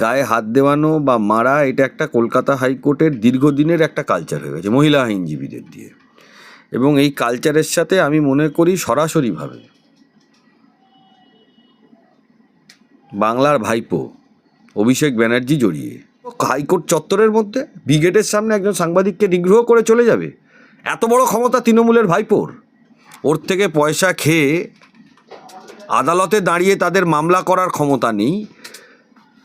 গায়ে হাত দেওয়ানো বা মারা, এটা একটা কলকাতা হাইকোর্টের দীর্ঘদিনের একটা কালচার হয়ে গেছে, মহিলা আইনজীবীদের দিয়ে। এবং এই কালচারের সাথে আমি মনে করি সরাসরিভাবে বাংলার ভাইপো অভিষেক ব্যানার্জি জড়িয়ে। হাইকোর্ট চত্বরের মধ্যে, ব্রিগেডের সামনে একজন সাংবাদিককে নিগ্রহ করে চলে যাবে। এত বড় ক্ষমতা তৃণমূলের ভাইপোর। ওর থেকে পয়সা খেয়ে আদালতে দাঁড়িয়ে তাদের মামলা করার ক্ষমতা নেই।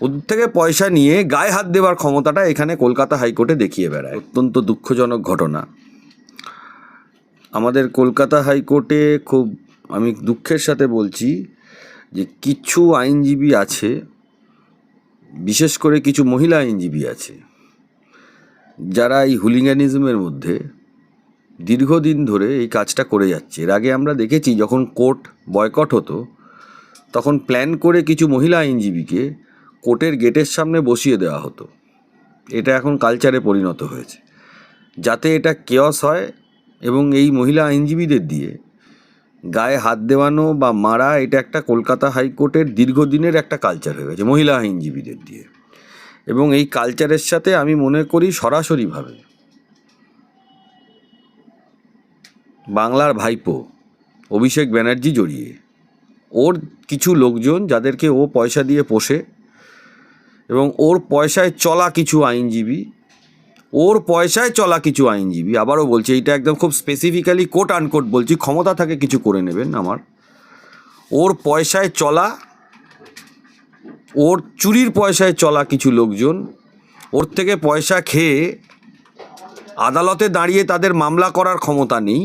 ওদের থেকে পয়সা নিয়ে গায়ে হাত দেওয়ার ক্ষমতাটা এখানে কলকাতা হাইকোর্টে দেখিয়ে বেড়ায়। অত্যন্ত দুঃখজনক ঘটনা। আমাদের কলকাতা হাইকোর্টে খুব, আমি দুঃখের সাথে বলছি যে কিছু আইনজীবী আছে, বিশেষ করে কিছু মহিলা আইনজীবী আছে, যারা এই হুলিগানিজমের মধ্যে দীর্ঘদিন ধরে এই কাজটা করে যাচ্ছে। এর আগে আমরা দেখেছি যখন কোর্ট বয়কট হতো, তখন প্ল্যান করে কিছু মহিলা আইনজীবীকে কোর্টের গেটের সামনে বসিয়ে দেওয়া হতো। এটা এখন কালচারে পরিণত হয়েছে। যাতে এটা কেয়স হয় এবং এই মহিলা আইনজীবীদের দিয়ে গায়ে হাত দেওয়ানো বা মারা এটা একটা কলকাতা হাইকোর্টের দীর্ঘদিনের একটা কালচার হয়ে গেছে, মহিলা আইনজীবীদের দিয়ে। এবং এই কালচারের সাথে আমি মনে করি সরাসরিভাবে বাংলার ভাইপো অভিষেক ব্যানার্জি জড়িয়ে, ওর কিছু লোকজন যাদেরকে ও পয়সা দিয়ে পোষে এবং ওর পয়সায় চলা কিছু আইনজীবী, ওর পয়সায় চলা কিছু আইনজীবী, আবারও বলছি, এইটা একদম খুব স্পেসিফিক্যালি কোট আনকোট বলছি, ক্ষমতা থাকে কিছু করে নেবেন আমার, ওর পয়সায় চলা, ওর চুরির পয়সায় চলা কিছু লোকজন, ওর থেকে পয়সা খেয়ে আদালতে দাঁড়িয়ে তাদের মামলা করার ক্ষমতা নেই,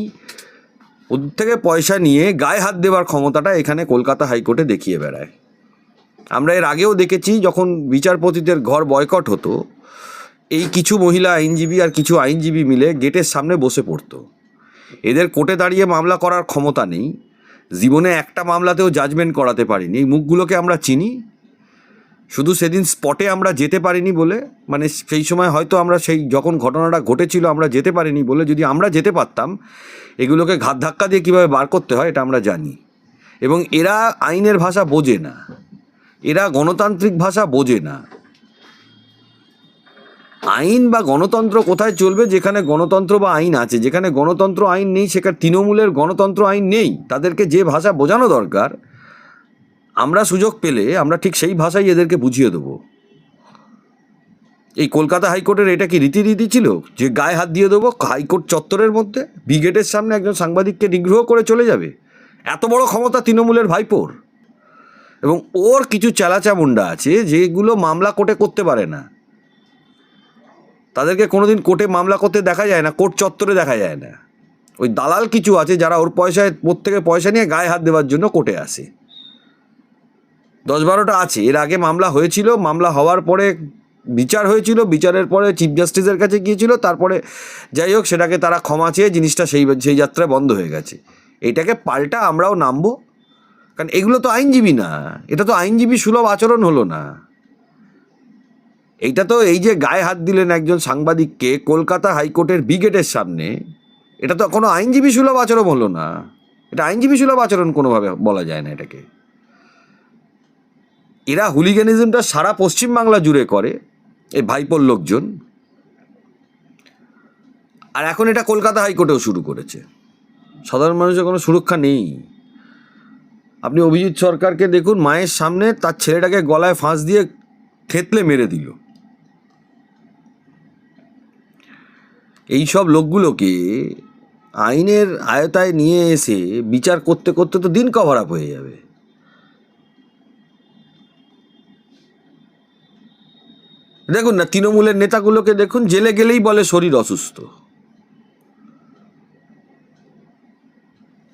ওর থেকে পয়সা নিয়ে গায়ে হাত দেওয়ার ক্ষমতাটা এখানে কলকাতা হাইকোর্টে দেখিয়ে বেড়ায়। আমরা এর আগেও দেখেছি যখন বিচারপতিদের ঘর বয়কট হতো, এই কিছু মহিলা আইনজীবী আর কিছু আইনজীবী মিলে গেটের সামনে বসে পড়তো। এদের কোর্টে দাঁড়িয়ে মামলা করার ক্ষমতা নেই। জীবনে একটা মামলাতেও জাজমেন্ট করাতে পারিনি। এই মুখগুলোকে আমরা চিনি। শুধু সেদিন স্পটে আমরা যেতে পারিনি বলে মানে সেই সময় হয়তো আমরা সেই যখন ঘটনাটা ঘটেছিল আমরা যেতে পারিনি বলে যদি আমরা যেতে পারতাম, এগুলোকে ঘাত ধাক্কা দিয়ে কীভাবে বার করতে হয় এটা আমরা জানি। এবং এরা আইনের ভাষা বোঝে না। এরা গণতান্ত্রিক ভাষা বোঝে না। আইন বা গণতন্ত্র কোথায় চলবে? যেখানে গণতন্ত্র বা আইন আছে। যেখানে গণতন্ত্র আইন নেই, সেখানে তৃণমূলের গণতন্ত্র আইন নেই। তাদেরকে যে ভাষা বোঝানো দরকার, আমরা সুযোগ পেলে আমরা ঠিক সেই ভাষাই এদেরকে বুঝিয়ে দেবো। এই কলকাতা হাইকোর্টের এটা কি রীতিনীতি ছিল? যে গায়ে হাত দিয়ে দেবো হাইকোর্ট চত্বরের মধ্যে? ব্রিগেডের সামনে একজন সাংবাদিককে নিগ্রহ করে চলে যাবে? এত বড় ক্ষমতা তৃণমূলের ভাইপোর। এবং ওর কিছু চালাচামুন্ডা আছে যেগুলো মামলা কোর্টে করতে পারে না। তাদেরকে কোনোদিন কোর্টে মামলা করতে দেখা যায় না, কোর্ট চত্বরে দেখা যায় না। ওই দালাল কিছু আছে যারা ওর পয়সায় প্রত্যেকে পয়সা নিয়ে গায়ে হাত দেওয়ার জন্য কোর্টে আসে। দশ বারোটা আছে, এর আগে মামলা হয়েছিল, মামলা হওয়ার পরে বিচার হয়েছিল, বিচারের পরে চিফ জাস্টিসের কাছে গিয়েছিল, তারপরে যাই হোক সেটাকে তারা ক্ষমা চেয়ে জিনিসটা সেই সেই যাত্রায় বন্ধ হয়ে গেছে। এটাকে পাল্টা আমরাও নামবো কারণ এগুলো তো আইনজীবী না, এটা তো আইনজীবী সুলভ আচরণ হলো না। এইটা তো এই যে গায়ে হাত দিলেন একজন সাংবাদিককে কলকাতা হাইকোর্টের ব্রিগেডের সামনে, এটা তো কোনো আইনজীবী সুলভ আচরণ হলো না। এটা আইনজীবী সুলভ আচরণ কোনোভাবে বলা যায় না এটাকে। এরা হুলিগানিজমটা সারা পশ্চিমবাংলা জুড়ে করে এই ভাইপোর লোকজন। আর এখন এটা কলকাতা হাইকোর্টেও শুরু করেছে। সাধারণ মানুষের কোনো সুরক্ষা নেই। আপনি অভিজিৎ সরকারকে দেখুন, মায়ের সামনে তার ছেলেটাকে গলায় ফাঁস দিয়ে থেতলে মেরে দিল। এই সব লোকগুলোকে আইনের আয়তায় নিয়ে এসে বিচার করতে করতে তো দিন কভার আপ হয়ে যাবে। দেখুন না, তৃণমূলের নেতাগুলোকে দেখুন, জেলে গেলেই বলে শরীর অসুস্থ।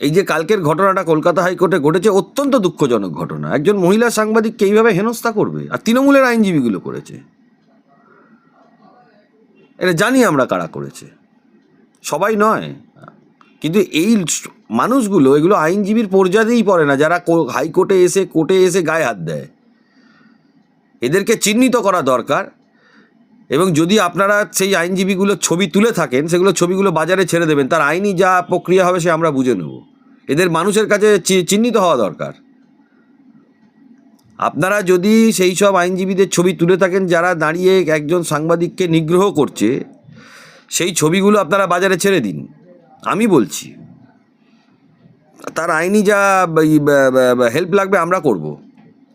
এই যে কালকের ঘটনাটা কলকাতা হাইকোর্টে ঘটেছে, অত্যন্ত দুঃখজনক ঘটনা। একজন মহিলা সাংবাদিককে এইভাবে হেনস্থা করবে? আর তৃণমূলের আইনজীবীগুলো করেছে। এটা জানি আমরা কারা করেছে। সবাই নয়। কিন্তু এই মানুষগুলো, এগুলো আইনজীবীর পর্যায়েই পড়ে না, যারা হাইকোর্টে এসে, কোর্টে এসে গায়ে হাত দেয়। এদেরকে চিহ্নিত করা দরকার। এবং যদি আপনারা সেই আইনজীবীগুলোর ছবি তুলে থাকেন, সেগুলো ছবিগুলো বাজারে ছেড়ে দেবেন, তার আইনি যা প্রক্রিয়া হবে সে আমরা বুঝে নেব। এদের মানুষের কাছে চিহ্নিত হওয়া দরকার। আপনারা যদি সেই সব আইনজীবীদের ছবি তুলে থাকেন, যারা দাঁড়িয়ে একজন সাংবাদিককে নিগ্রহ করছে, সেই ছবিগুলো আপনারা বাজারে ছেড়ে দিন। আমি বলছি, তার আইনি যা হেল্প লাগবে আমরা করব।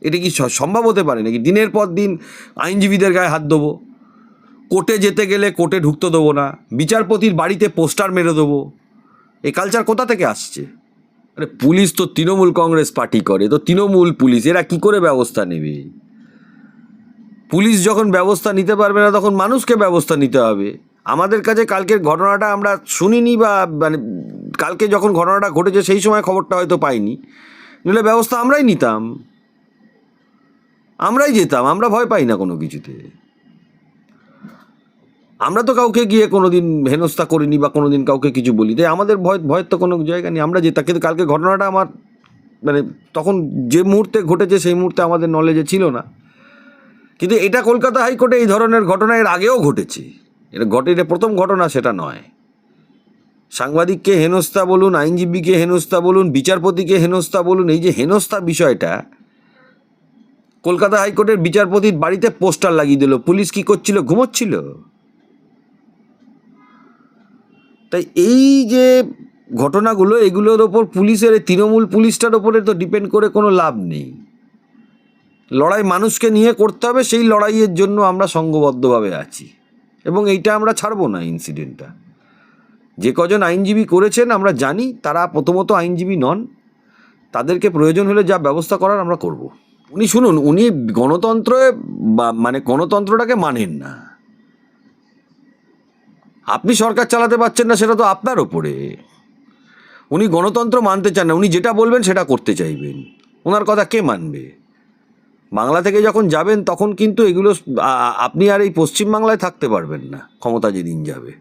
এটা কি সম্ভব হতে পারে নাকি? দিনের পর দিন আইনজীবীদের গায়ে হাত দেবো। কোর্টে যেতে গেলে কোর্টে ঢুকতে দেবো না। বিচারপতির বাড়িতে পোস্টার মেরে দেবো। এই কালচার কোথা থেকে আসছে? আরে পুলিশ তো তৃণমূল কংগ্রেস পার্টি করে, তো তৃণমূল পুলিশ, এরা কি করে ব্যবস্থা নেবে? পুলিশ যখন ব্যবস্থা নিতে পারবে না, তখন মানুষকে ব্যবস্থা নিতে হবে। আমাদের কাছে কালকের ঘটনাটা আমরা শুনিনি বা মানে কালকে যখন ঘটনাটা ঘটেছে, সেই সময় খবরটা হয়তো পাইনি। নইলে ব্যবস্থা আমরাই নিতাম। আমরাই যেতাম, আমরা ভয় পাই না কোনো কিছুতে। আমরা তো কাউকে গিয়ে কোনোদিন হেনস্থা করিনি বা কোনোদিন কাউকে কিছু বলি তাই আমাদের ভয়, ভয়ের তো কোনো জায়গা নেই। আমরা যেতাম কিন্তু কালকে ঘটনাটা আমার মানে তখন যে মুহূর্তে ঘটেছে সেই মুহূর্তে আমাদের নলেজে ছিল না। কিন্তু এটা কলকাতা হাইকোর্টে এই ধরনের ঘটনা এর আগেও ঘটেছে। এটা ঘটে, এটা প্রথম ঘটনা সেটা নয়। সাংবাদিককে হেনস্থা বলুন, আইনজীবীকে হেনস্থা বলুন, বিচারপতিকে হেনস্থা বলুন, এই যে হেনস্থা বিষয়টা, কলকাতা হাইকোর্টের বিচারপতির বাড়িতে পোস্টার লাগিয়ে দিল। পুলিশ কি করছিল? ঘুমোচ্ছিল? তাই এই যে ঘটনাগুলো, এগুলোর ওপর পুলিশের তৃণমূল পুলিশটার ওপরে তো ডিপেন্ড করে কোনো লাভ নেই। লড়াই মানুষকে নিয়ে করতে হবে, সেই লড়াইয়ের জন্য আমরা সঙ্গবদ্ধভাবে আছি। এবং এইটা আমরা ছাড়বো না ইনসিডেন্টটা যে কজন আইনজীবী করেছেন, আমরা জানি, তারা প্রথমত আইনজীবী নন। তাদেরকে প্রয়োজন হলে যা ব্যবস্থা করার আমরা করব। উনি শুনুন, উনি গণতন্ত্রে মানে গণতন্ত্রটাকে মানেন না। আপনি সরকার চালাতে পারছেন না, সেটা তো আপনার ওপরে উনি গণতন্ত্র মানতে চান না, উনি যেটা বলবেন সেটা করতে চাইবেন। ওনার কথা কে মানবে? বাংলা থেকে যখন যাবেন, তখন কিন্তু এগুলো আপনি আর এই পশ্চিম বাংলায় থাকতে পারবেন না, ক্ষমতা যেদিন যাবে।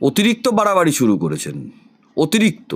অতিরিক্ত বাড়াবাড়ি শুরু করেছেন, অতিরিক্ত।